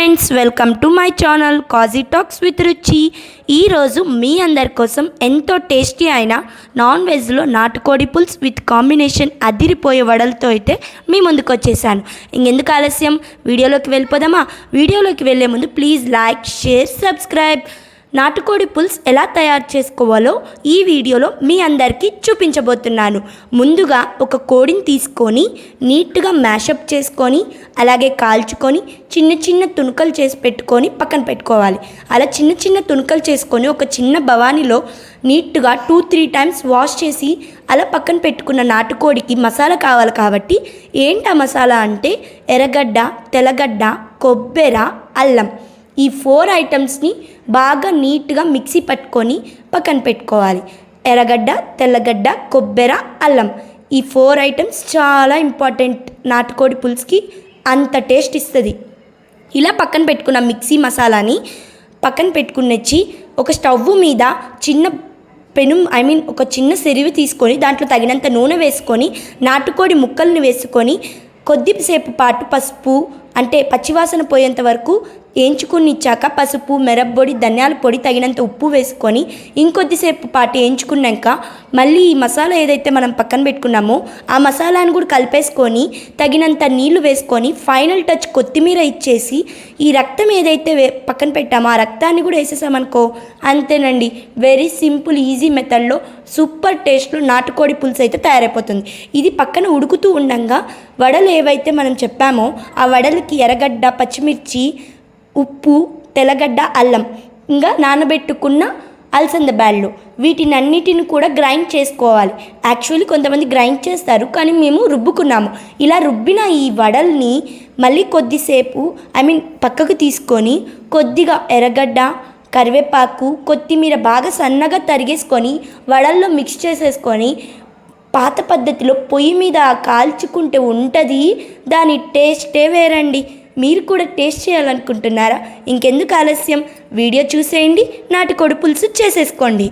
Friends welcome to my channel Kaji talks with Ruchi. ఈరోజు మీ అందరి కోసం ఎంతో టేస్టీ అయిన నాన్ వెజ్లో నాటుకోడి పుల్స్ విత్ కాంబినేషన్ అదిరిపోయే వడలతో అయితే మీ ముందుకు వచ్చేసాను. ఇంకెందుకు ఆలస్యం? వీడియోలోకి వెళ్ళిపోదామా? వీడియోలోకి వెళ్ళే ముందు ప్లీజ్ లైక్ షేర్ సబ్స్క్రైబ్. నాటుకోడి పుల్స్ ఎలా తయారు చేసుకోవాలో ఈ వీడియోలో మీ అందరికీ చూపించబోతున్నాను. ముందుగా ఒక కోడిని తీసుకొని నీట్గా మ్యాషప్ చేసుకొని అలాగే కాల్చుకొని చిన్న చిన్న తుణుకలు చేసి పెట్టుకొని పక్కన పెట్టుకోవాలి. అలా చిన్న చిన్న తుణుకలు చేసుకొని ఒక చిన్న భవానీలో నీట్గా టూ త్రీ టైమ్స్ వాష్ చేసి అలా పక్కన పెట్టుకున్న నాటుకోడికి మసాలా కావాలి కాబట్టి ఏంటి ఆ మసాలా అంటే ఎర్రగడ్డ తెల్లగడ్డ కొబ్బెర అల్లం. ఈ ఫోర్ ఐటమ్స్ని బాగా నీట్గా మిక్సీ పట్టుకొని పక్కన పెట్టుకోవాలి. ఎర్రగడ్డ తెల్లగడ్డ కొబ్బెర అల్లం. ఈ ఫోర్ ఐటమ్స్ చాలా ఇంపార్టెంట్ నాటుకోడి పులుసుకి అంత టేస్ట్ ఇస్తుంది. ఇలా పక్కన పెట్టుకున్న మిక్సీ మసాలాని పక్కన పెట్టుకున్నచ్చి ఒక స్టవ్ మీద చిన్న పెను ఐ మీన్ ఒక చిన్న సెరివి తీసుకొని దాంట్లో తగినంత నూనె వేసుకొని నాటుకోడి ముక్కల్ని వేసుకొని కొద్దిసేపు పాటు పసుపు అంటే పచ్చివాసన పోయేంత వరకు వేయించుకుని ఇచ్చాక పసుపు మిరప్పొడి ధనియాల పొడి తగినంత ఉప్పు వేసుకొని ఇంకొద్దిసేపు పాటు వేయించుకున్నాక మళ్ళీ ఈ మసాలా ఏదైతే మనం పక్కన పెట్టుకున్నామో ఆ మసాలాను కూడా కలిపేసుకొని తగినంత నీళ్ళు వేసుకొని ఫైనల్ టచ్ కొత్తిమీర ఇచ్చేసి ఈ రక్తం ఏదైతే వే పక్కన పెట్టామో ఆ రక్తాన్ని కూడా వేసేసామనుకో అంతేనండి. వెరీ సింపుల్ ఈజీ మెథడ్లో సూపర్ టేస్ట్లో నాటుకోడి పులుసు అయితే తయారైపోతుంది. ఇది పక్కన ఉడుకుతూ ఉండంగా వడలు ఏవైతే మనం చెప్పామో ఆ వడలు వడలకి ఎర్రగడ్డ పచ్చిమిర్చి ఉప్పు తెల్లగడ్డ అల్లం ఇంకా నానబెట్టుకున్న అలసంద బ్యాళ్ళు. వీటిని అన్నిటిని కూడా గ్రైండ్ చేసుకోవాలి. యాక్చువల్లీ కొంతమంది గ్రైండ్ చేస్తారు కానీ మేము రుబ్బుకున్నాము. ఇలా రుబ్బిన ఈ వడల్ని మళ్ళీ కొద్దిసేపు ఐ మీన్ పక్కకు తీసుకొని కొద్దిగా ఎర్రగడ్డ కరివేపాకు కొత్తిమీర బాగా సన్నగా తరిగేసుకొని వడల్లో మిక్స్ చేసేసుకొని పాత పద్ధతిలో పొయ్యి మీద కాల్చుకుంటే ఉంటుంది. దాని టేస్టే వేరండి. మీరు కూడా టేస్ట్ చేయాలనుకుంటున్నారా? ఇంకెందుకు ఆలస్యం? వీడియో చూసేయండి. నాటుకోడి పులుసు చేసేసుకోండి.